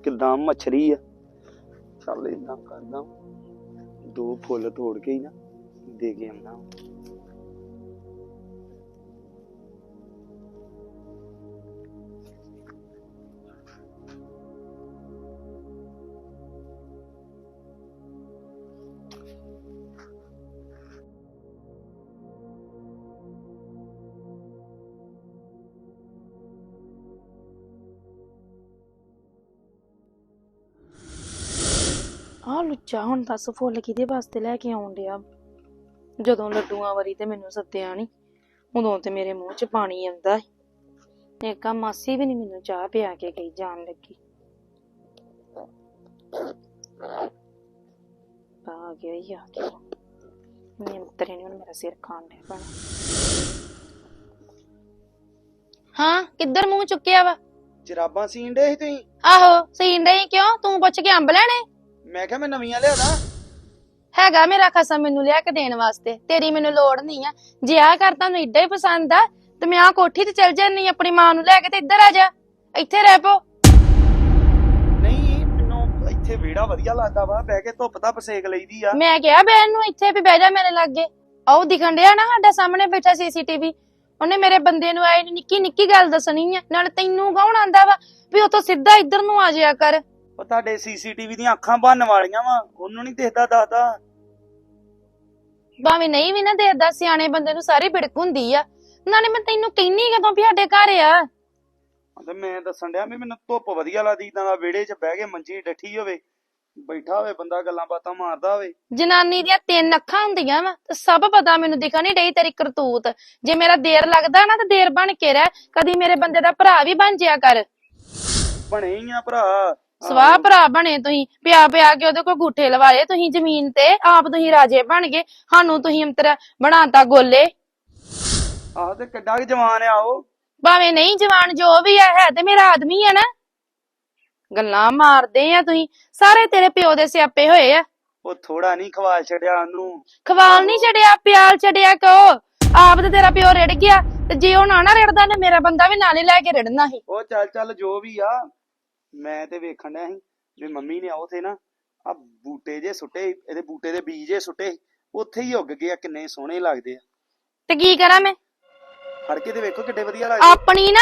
ਕਿਦਾਂ ਮੱਛਰੀ ਆ। ਚੱਲ ਇਦਾਂ ਕਰਦਾ ਦੋ ਫੁੱਲ ਤੋੜ ਕੇ ਹੀ ਨਾ ਦੇ ਕੇ ਆਉਣਾ। ਆਹ ਲੁੱਚਾ ਹੁਣ ਦੱਸ ਫੁੱਲ ਕਿਹਦੇ ਵਾਸਤੇ ਲੈ ਕੇ ਆਉਣ ਡਿਆ? ਜਦੋਂ ਲੱਡੂਆਂ ਵਾਰੀ ਤੇ ਮੈਨੂੰ ਸੱਦਿਆ ਨਹੀਂ ਉਦੋਂ ਤੇ ਮੇਰੇ ਮੂੰਹ 'ਚ ਪਾਣੀ ਆਉਂਦਾ ਸੀ। ਇੱਕ ਆ ਮਾਸੀ ਵੀ ਨਹੀਂ ਮੈਨੂੰ ਚਾਹ ਪਿਆ ਕੇ ਗਈ ਜਾਣ ਲੱਗੀ। ਆ ਗਿਆ ਹੀ ਆ ਗਿਆ ਨਿੰਤਰੇ ਨੇ ਮੇਰਾ ਸਿਰ ਖਾਣ ਡਿਆ ਬਣਾ ਹਾਂ ਕਿੱਧਰ ਮੂੰਹ ਚੁੱਕਿਆ ਵਾ? ਜਰਾਬਾਂ ਡੇ ਸੀ ਤੁਸੀਂ? ਆਹੋ ਡਈ ਕਿਉਂ? ਤੂੰ ਪੁੱਛ ਕੇ ਅੰਬ ਲੈਣੇ? ਮੈਂ ਕਿਹਾ ਮੈਂ ਨਵੀਆਂ ਲਿਆਦਾ ਹੈਗਾ ਮੇਰਾ ਖਸਮ ਮੈਨੂੰ ਲਿਆ ਕੇ ਦੇਣ ਵਾਸਤੇ। ਤੇਰੀ ਮੈਨੂੰ ਲੋੜ ਨਹੀਂ ਆ। ਜੇ ਆ ਕਰ ਤੁਹਾਨੂੰ ਏਡਾ ਹੀ ਪਸੰਦ ਆ ਤੇ ਮੈਂ ਆ ਕੋਠੀ ਤੇ ਚਲ ਜਾਨੀ ਆਪਣੀ ਮਾਂ ਨੂੰ ਲੈ ਕੇ ਤੇ ਇੱਧਰ ਆ ਜਾ। ਇੱਥੇ ਰਹਿ ਪੋ। ਨਹੀਂ ਮੈਨੂੰ ਇੱਥੇ ਵਿਹੜਾ ਵਧੀਆ ਲੱਗਦਾ ਵਾ ਬਹਿ ਕੇ ਧੁੱਪ ਧੱਪ ਸੇਕ ਲਈਦੀ ਆ। ਮੈਂ ਕਿਹਾ ਬੈਨ ਨੂੰ ਇੱਥੇ ਵੀ ਬਹਿ ਜਾ ਮੇਰੇ ਲਾਗੇ। ਆਉ ਦਿਖਣ ਡਿਆ ਨਾ ਸਾਡਾ ਸਾਹਮਣੇ ਬੈਠਾ ਸੀਸੀਟੀਵੀ। ਉਹਨੇ ਮੇਰੇ ਬੰਦੇ ਨੂੰ ਆਏ ਨਿੱਕੀ ਨਿੱਕੀ ਗੱਲ ਦੱਸਣੀ ਆ। ਨਾਲ ਤੈਨੂੰ ਕੌਣ ਆਂਦਾ ਵਾ ਵੀ ਉਤੋਂ ਸਿੱਧਾ ਇੱਧਰ ਨੂੰ ਆ ਜਾਇਆ ਕਰ। ਉਹ ਤੁਹਾਡੇ ਸੀਸੀਟੀਵੀ ਦੀਆਂ ਅੱਖਾਂ ਭੰਨ ਵਾਲੀਆਂ ਵਾ ਉਹਨੂੰ ਨਹੀਂ ਦਿਖਦਾ ਦਾਦਾ ਭਾਵੇਂ ਨਹੀਂ ਵੀ ਨਾ ਦੇਖਦਾ ਸਿਆਣੇ ਬੰਦੇ ਨੂੰ ਸਾਰੀ ਭਿੜਕ ਹੁੰਦੀ ਆ। ਨਾਲੇ ਮੈਂ ਤੈਨੂੰ ਕਹਿੰਨੀ ਕਦੋਂ ਵੀ ਸਾਡੇ ਘਰ ਆ। ਤੇ ਮੈਂ ਦੱਸਣ ਡਿਆ ਵੀ ਮੈਨੂੰ ਧੁੱਪ ਵਧੀਆ ਲੱਗਦੀ ਤਾਂ ਵਿਹੜੇ 'ਚ ਬਹਿ ਕੇ ਮੰਜੀ ਡੱਠੀ ਹੋਵੇ ਬੈਠਾ ਹੋਵੇ ਬੰਦਾ ਗੱਲਾਂ ਬਾਤਾਂ ਮਾਰਦਾ ਹੋਵੇ। ਜਨਾਨੀ ਦੀਆਂ ਤਿੰਨ ਅੱਖਾਂ ਹੁੰਦੀਆਂ ਵਾ ਤੇ ਸਭ ਪਤਾ ਮੈਨੂੰ ਦਿਖਾ ਨਹੀਂ ਡਈ ਤੇਰੀ ਕਰਤੂਤ। ਜੇ ਮੇਰਾ ਦੇਰ ਲੱਗਦਾ ਨਾ ਤੇ ਦੇਰ ਬਣ ਕੇ ਰਹਿ ਕਦੀ ਮੇਰੇ ਬੰਦੇ ਦਾ ਭਰਾ ਵੀ ਬਣ ਜਿਆ ਕਰ। ਬਣੇ ਹੀ ਆ ਭਰਾ। ਸਵਾਹ ਭਰਾ ਬਣੇ ਤੁਸੀਂ ਪਿਆ ਪਿਆ ਕੇ ਉਹਦੇ ਕੋਲ ਗੂਠੇ ਲਵਾਏ ਤੁਸੀਂ ਜ਼ਮੀਨ ਤੇ ਆਪ ਤੁਸੀਂ ਰਾਜੇ ਬਣ ਗਏ ਸਾਨੂੰ ਤੁਸੀਂ ਅੰਤਰ ਬਣਾਤਾ ਗੋਲੇ। ਆਹ ਤੇ ਕਿੱਡਾ ਕੁ ਜਵਾਨ ਆ ਉਹ। ਭਾਵੇਂ ਨਹੀਂ ਜਵਾਨ ਜੋ ਵੀ ਆ ਹੈ ਤੇ ਮੇਰਾ ਆਦਮੀ ਆ ਨਾ। ਗੱਲਾਂ ਮਾਰਦੇ ਆ ਤੁਸੀਂ ਸਾਰੇ ਤੇਰੇ ਪਿਓ ਦੇ ਸਿਆਪੇ ਹੋਏ ਆ। ਉਹ ਥੋੜਾ ਨਹੀਂ ਖਵਾ ਛੜਿਆ ਉਹਨੂੰ। ਖਵਾਲ ਨਹੀਂ ਛੜਿਆ ਪਿਆਲ ਛੜਿਆ ਕੋ ਆਪ ਤੇ ਤੇਰਾ ਪਿਓ ਰਿੜ ਗਿਆ ਤੇ ਜੇ ਉਹ ਨਾ ਨਾ ਰਿੜਦਾ ਨੇ ਮੇਰਾ ਬੰਦਾ ਵੀ ਨਾਲੇ ਲੈ ਕੇ ਰਿੜਨਾ ਸੀ। ਉਹ ਚੱਲ ਚੱਲ ਜੋ ਵੀ ਆ। ਮੈਂ ਤੇ ਵੇਖਣ ਡਿਆ ਸੀ ਵੀ ਮੰਮੀ ਨੇ ਉਥੇ ਨਾ ਆ ਬੂਟੇ ਜੇ ਸੁੱਟੇ ਇਹਦੇ ਬੂਟੇ ਦੇ ਬੀਜ ਜੇ ਸੁੱਟੇ ਉੱਥੇ ਹੀ ਉੱਗ ਗਏ ਆ ਕਿੰਨੇ ਸੋਹਣੇ ਲੱਗਦੇ ਆ। ਤੇ ਕੀ ਕਰਾਂ ਮੈਂ? ਫੜ ਕੇ ਤੇ ਵੇਖੋ ਕਿੱਡੇ ਵਧੀਆ ਲੱਗਦੇ ਆਪਣੀ ਨਾ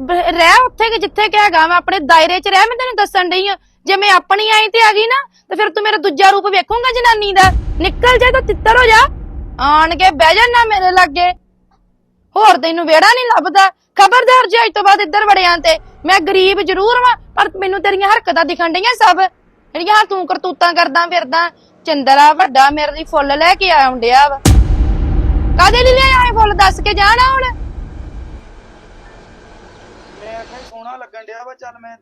ਬ- ਰਹਿ ਉੱਥੇ ਕਿ ਜਿੱਥੇ ਕਿ ਹੈਗਾ ਮੈਂ ਆਪਣੇ ਦਾਇਰੇ 'ਚ ਰਹਿ ਮੈਂ ਤੈਨੂੰ ਦੱਸਣ ਡਈ ਆ। ਜੇ ਮੈਂ ਆਪਣੀ ਆਈ ਤੇ ਆ ਗਈ ਨਾ ਤੇ ਫਿਰ ਤੂੰ ਮੇਰਾ ਦੂਜਾ ਰੂਪ ਵੇਖੂੰਗਾ ਜਨਾਨੀ ਦਾ। ਨਿਕਲ ਜਾ ਤਾਂ ਤਿੱਤਰ ਹੋ ਜਾ। ਆਣ ਕੇ ਬਹਿ ਜਾ ਨਾ ਮੇਰੇ ਲਾਗੇ। ਹੋਰ ਤੈਨੂੰ ਵੇੜਾ ਨਹੀਂ ਲੱਭਦਾ। ਖਬਰਦਾਰ ਜੇ ਅੱਜ ਤੋਂ ਬਾਅਦ ਇੱਧਰ ਵੜਿਆਂ ਤੇ। ਮੈਂ ਗਰੀਬ ਜ਼ਰੂਰ ਵਾਂ ਪਰ ਮੈਨੂੰ ਤੇਰੀਆਂ ਹਰਕਤਾਂ ਦਿਖਣ ਡਈਆਂ ਸਭ। ਜਿਹੜੀਆਂ ਤੂੰ ਕਰਤੂਤਾਂ ਕਰਦਾ ਫਿਰਦਾ ਚੰਦਰਾ ਵੱਡਾ ਮੇਰੇ ਲਈ ਫੁੱਲ ਲੈ ਕੇ ਆਉਂਦਿਆ ਵਾ। ਕਾਦੇ ਲਈ ਲਿਆਇਆ ਇਹ ਫੁੱਲ? ਦੱਸ ਕੇ ਜਾਣਾ ਹੁਣ। ਮੈਂ ਆਖਿਆ ਸੋਹਣਾ ਲੱਗਣ ਡਿਆ ਵਾ ਚੱਲ ਮੈਂ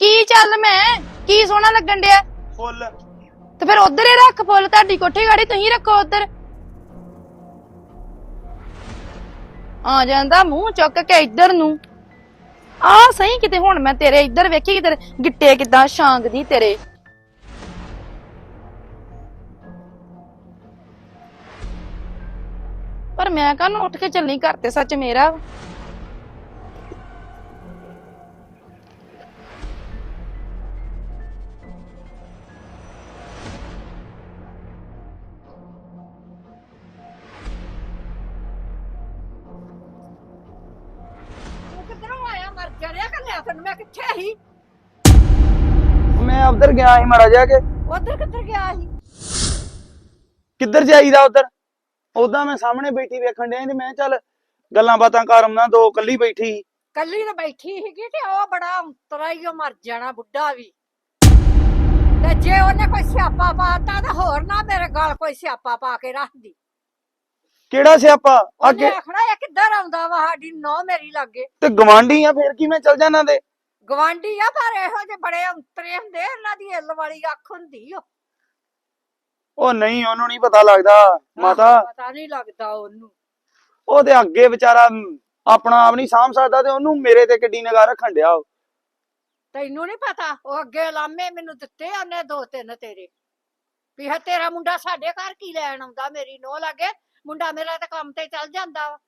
ਕੀ ਚੱਲ ਮੈਂ? ਕੀ ਸੋਹਣਾ ਲੱਗਣ ਡਿਆ? ਫੁੱਲ। ਤੇ ਫਿਰ ਉਧਰ ਹੀ ਰੱਖ ਫੁੱਲ ਤੁਹਾਡੀ ਕੋਠੀ ਗਾੜੀ ਤੁਸੀਂ ਰੱਖੋ ਉਧਰ। ਆ ਜਾਂਦਾ ਮੂੰਹ ਚੁੱਕ ਕੇ ਇੱਧਰ ਨੂੰ। ਆ ਸਹੀ ਕਿਤੇ ਹੁਣ ਮੈਂ ਤੇਰੇ ਇੱਧਰ ਵੇਖੀ ਕਿਤੇ ਗਿੱਟੇ ਕਿਦਾਂ ਛਾਂਗਦੀ ਤੇਰੇ। ਪਰ ਮੈਂ ਕਾਹਨੂੰ ਉੱਠ ਕੇ ਚੱਲੀ ਘਰ ਤੇ ਸੱਚ ਮੇਰਾ। ਤੈਨੂੰ ਮੈਂ ਕਿੱਥੇ ਸੀ ਮੈਂ ਉਧਰ ਗਿਆ ਸੀ ਮਾੜਾ ਜਿਹਾ ਕਿ। ਉਧਰ ਕਿੱਧਰ ਗਿਆ ਸੀ? ਕਿੱਧਰ ਜਾਈਦਾ ਉਧਰ? ਉਦਾਂ ਮੈਂ ਸਾਹਮਣੇ ਬੈਠੀ ਵੇਖਣ ਡਿਆ ਸੀ ਤੇ ਮੈਂ ਚੱਲ ਗੱਲਾਂ ਬਾਤਾਂ ਕਰ ਆਉਣਾ ਦੋ ਕੱਲੀ ਬੈਠੀ। ਸੀ। ਕੱਲੀ ਤਾਂ ਬੈਠੀ ਸੀਗੀ ਤੇ ਉਹ ਬੜਾ ਉਤਰਾ ਹੀ ਉਹ ਮਰ ਜਾਣਾ ਬੁੱਢਾ ਵੀ। ਤੇ ਜੇ ਉਹਨੇ ਕੋਈ ਸਿਆਪਾ ਪਾਤਾ ਤਾਂ ਹੋਰ ਨਾ ਮੇਰੇ ਗਲ ਕੋਈ ਸਿਆਪਾ ਪਾ ਕੇ ਰੱਖਦੀ ਕਿਹੜਾ ਸਿਆਪਾ? ਉਹਨੇ ਅੱਗੇ ਆਖਣਾ ਇਹ ਕਿੱਧਰ ਆਉਂਦਾ ਵਾ ਸਾਡੀ ਨੌ ਮੇਰੀ ਲਾਗੇ ਤੇ ਗਵਾਂਢੀ ਆ ਫੇਰ ਕੀ ਮੈਂ ਚੱਲ ਜਾਣਾ ਦੇ? ਗਵਾਂਢੀ ਆ ਪਰ ਇਹੋ ਜਿਹੇ ਬੜੇ ਅੰਤਰੇ ਹੁੰਦੇ ਇਹਨਾਂ ਦੀ ਇੱਲ ਵਾਲੀ ਅੱਖ ਹੁੰਦੀ ਓ। ਉਹ ਨਹੀਂ ਉਹਨੂੰ ਨਹੀਂ ਪਤਾ ਲੱਗਦਾ ਮਾਤਾ। ਪਤਾ ਨਹੀਂ ਲੱਗਦਾ ਉਹਨੂੰ। ਉਹ ਤੇ ਅੱਗੇ ਵਿਚਾਰਾ ਮ, ਆਪਣਾ ਆਪ ਨਹੀਂ ਸਾਂਭ ਸਕਦਾ ਤੇ ਉਹਨੂੰ ਮੇਰੇ ਤੇ ਕਿੱਡੀ ਨਿਗਾਹ ਰੱਖਣ ਡਿਆ ਉਹ। ਤੈਨੂੰ ਨਹੀਂ ਪਤਾ ਉਹ ਅੱਗੇ ਲਾਮੇ ਮੈਨੂੰ ਦਿੱਤੇ ਉਹਨੇ ਦੋ ਤਿੰਨ ਤੇਰੇ। ਵੀ ਹੈ ਤੇਰਾ ਮੁੰਡਾ ਸਾਡੇ ਘਰ ਕੀ ਲੈਣ ਆਉਂਦਾ ਮੇਰੀ ਨੋ ਲਾਗੇ। ਮੁੰਡਾ ਮੇਰਾ ਤਾਂ ਕੰਮ ਤੇ ਚੱਲ ਜਾਂਦਾ ਵਾ।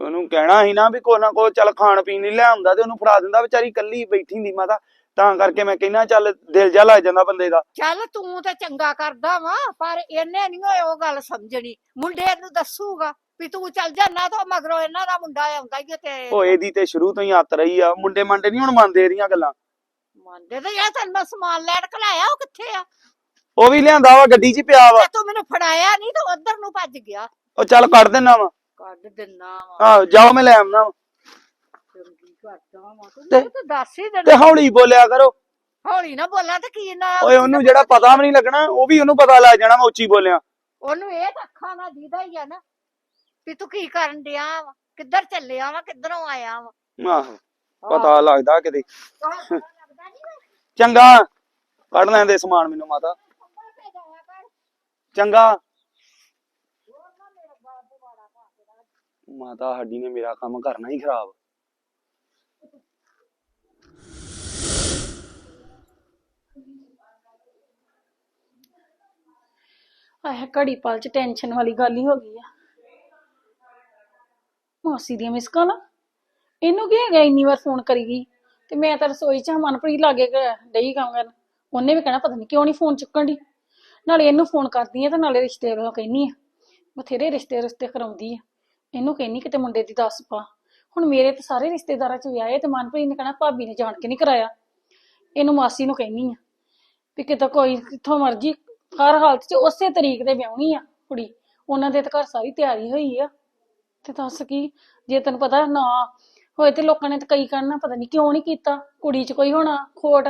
ਉਹਨੂੰ ਕਹਿਣਾ ਸੀ ਨਾ ਵੀ ਕੋਈ ਨਾ ਕੋਈ ਚੱਲ ਖਾਣ ਪੀਣ ਲਈ ਲੈ ਆਉਂਦਾ ਤੇ ਉਹਨੂੰ ਫੜਾ ਦਿੰਦਾ ਵਿਚਾਰੀ ਕੱਲੀ ਬੈਠੀ ਹੁੰਦੀ ਮਾਤਾ। ਤਾਂ ਕਰਕੇ ਮੈਂ ਕਹਿਣਾ ਚੱਲ ਦਿਲ ਜਾ ਲੱਗ ਜਾਂਦਾ ਬੰਦੇ ਦਾ। ਚੱਲ ਤੂੰ ਤੇ ਚੰਗਾ ਕਰਦਾ ਵਾ ਪਰ ਇਹਨੇ ਨਹੀਂ ਉਹ ਗੱਲ ਸਮਝਣੀ। ਮੁੰਡੇ ਨੂੰ ਦੱਸੂਗਾ ਵੀ ਤੂੰ ਚੱਲ ਜਾਣਾ ਤਾਂ ਮਗਰੋਂ ਇਹਨਾਂ ਦਾ ਮੁੰਡਾ ਆਉਂਦਾ ਹੀ ਤੇ ਉਹ ਇਹਦੀ ਤੇ ਸ਼ੁਰੂ ਤੋਂ ਹੀ ਆਤ ਰਹੀ ਆ ਮੁੰਡੇ ਮੰਡੇ ਨਹੀਂ ਹੁਣ ਮੰਨਦੇ ਇਹਦੀਆਂ ਗੱਲਾਂ। ਮੰਨਦੇ ਤੇ ਯਾਰ ਤੈਨੂੰ ਮੈਂ ਸਮਾਨ ਲੈਣ ਕਲਾਇਆ ਉਹ ਕਿੱਥੇ ਆ? ਉਹ ਵੀ ਲਿਆਂਦਾ ਵਾ ਗੱਡੀ 'ਚ ਹੀ ਪਿਆ ਵਾ। ਤੂੰ ਮੈਨੂੰ ਫੜਾਇਆ ਨਹੀਂ ਤੇ ਉਧਰ ਨੂੰ ਭੱਜ ਗਿਆ। ਉਹ ਚੱਲ ਕੱਢ ਦੇਣਾ ਵਾ। ਕੱਢ ਦਿੰਨਾ ਵਾ। ਆਹ ਜਾਓ ਮੈਂ ਲੈ ਆਉਣਾ ਵਾ। ਚੰਗੀ ਕਰਦਾ ਵਾ? ਤੂੰ ਤੇ- ਦੱਸ ਹੀ ਤੇ ਦੇਣਾ ਹੌਲੀ ਬੋਲਿਆ ਕਰੋ। ਹੌਲੀ ਨਾ ਬੋਲਾਂ ਤੇ ਕੀ ਨਾ ਓਏ ਉਹਨੂੰ ਜਿਹੜਾ ਪਤਾ ਵੀ ਨਹੀਂ ਲੱਗਣਾ ਉਹ ਵੀ ਉਹਨੂੰ ਪਤਾ ਲੱਗ ਜਾਣਾ ਮੈਂ ਉੱਚੀ ਬੋਲਿਆ। ਉਹਨੂੰ ਇਹ ਤਾਂ ਅੱਖਾਂ ਨਾਲ ਦੀਦਾ ਹੀ ਆ ਨਾ ਵੀ ਤੂੰ ਕੀ ਕਰਨ ਡਿਆ ਵਾ? ਕਿੱਧਰ ਚੱਲਿਆ ਵਾ? ਕਿੱਧਰੋਂ ਆਇਆ ਵਾ? ਆਹੋ ਪਤਾ ਲੱਗਦਾ ਕਿਤੇ। ਲੱਗਦਾ ਵਾ। ਚੰਗਾ ਕੱਢ ਲੈਣ ਦੇ ਸਮਾਨ ਮੈਨੂੰ ਮਾਤਾ। ਚੰਗਾ। ਮਾਤਾ ਸਾਡੀ ਨੇ ਮੇਰਾ ਕੰਮ ਕਰਨਾ ਹੀ ਖਰਾਬ। ਆਹ ਘੜੀ ਪਲ ਚ ਟੈਨਸ਼ਨ ਵਾਲੀ ਗੱਲ ਹੀ ਹੋ ਗਈ ਆ। ਮਾਸੀ ਦੀਆਂ ਮਿਸ ਕਾਲਾਂ ਇਹਨੂੰ ਕੀ ਹੈਗਾ ਇੰਨੀ ਵਾਰ ਫੋਨ ਕਰੀ ਗਈ? ਤੇ ਮੈਂ ਤਾਂ ਰਸੋਈ ਚ ਹਾਂ, ਮਨਪ੍ਰੀਤ ਲਾਗੇ ਗ- ਡਈ ਕੰਮ ਕਰਨ ਉਹਨੇ ਵੀ ਕਹਿਣਾ ਪਤਾ ਨਹੀਂ ਕਿਉਂ ਨਹੀਂ ਫੋਨ ਚੁੱਕਣ ਦੀ ਨਾਲੇ ਇਹਨੂੰ ਫੋਨ ਕਰਦੀ ਆ ਤੇ ਨਾਲੇ ਰਿਸ਼ਤੇ ਵੱਲੋਂ ਕਹਿੰਨੀ ਆ ਬਥੇਰੇ ਰਿਸ਼ਤੇ ਰਿਸ਼ਤੇ ਕਰਾਉਂਦੀ ਆ। ਇਹਨੂੰ ਕਹਿੰਨੀ ਕਿਤੇ ਮੁੰਡੇ ਦੀ ਦੱਸ ਪਾ। ਹੁਣ ਮੇਰੇ ਤੇ ਸਾਰੇ ਰਿਸ਼ਤੇਦਾਰਾਂ ਚ ਵਿਆਹੇ ਤੇ ਮਨਪ੍ਰੀਤ ਨੇ ਕਹਿਣਾ ਭਾਬੀ ਨੇ ਜਾਣ ਕੇ ਨਹੀਂ ਕਰਾਇਆ। ਇਹਨੂੰ ਮਾਸੀ ਨੂੰ ਕਹਿੰਨੀ ਆ ਵੀ ਕਿਤੇ ਕੋਈ ਕਿੱਥੋਂ ਮਰਜ਼ੀ ਹਰ ਹਾਲਤ 'ਚ ਉਸੇ ਤਰੀਕ ਤੇ ਵਿਆਹਣੀ ਆ ਕੁੜੀ। ਉਹਨਾਂ ਦੇ ਤਾਂ ਘਰ ਸਾਰੀ ਤਿਆਰੀ ਹੋਈ ਆ। ਤੇ ਦੱਸ ਕੀ, ਜੇ ਤੈਨੂੰ ਪਤਾ ਨਾ ਹੋਏ ਤੇ ਲੋਕਾਂ ਨੇ ਤਾਂ ਕਈ ਕਹਿਣਾ ਪਤਾ ਨਹੀਂ ਕਿਉਂ ਨਹੀਂ ਕੀਤਾ। ਕੁੜੀ 'ਚ ਕੋਈ ਹੋਣਾ ਖੋਟ,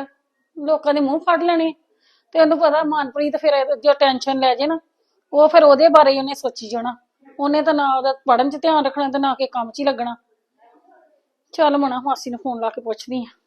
ਲੋਕਾਂ ਦੇ ਮੂੰਹ ਫੜ ਲੈਣੇ। ਤੇ ਉਹਨੂੰ ਪਤਾ ਮਨਪ੍ਰੀਤ ਫਿਰ ਜੋ ਟੈਨਸ਼ਨ ਲੈ ਜੇ ਨਾ, ਉਹ ਫਿਰ ਉਹਦੇ ਬਾਰੇ ਹੀ ਉਹਨੇ ਸੋਚੀ ਜਾਣਾ। ਉਹਨੇ ਤਾਂ ਨਾ ਉਹਦਾ ਪੜਨ 'ਚ ਧਿਆਨ ਰੱਖਣਾ ਤੇ ਨਾ ਕਿ ਕੰਮ 'ਚ ਹੀ ਲੱਗਣਾ। ਚੱਲ ਮਣਾ ਮਾਸੀ ਨੂੰ ਫੋਨ ਲਾ ਕੇ ਪੁੱਛਦੀ ਆ।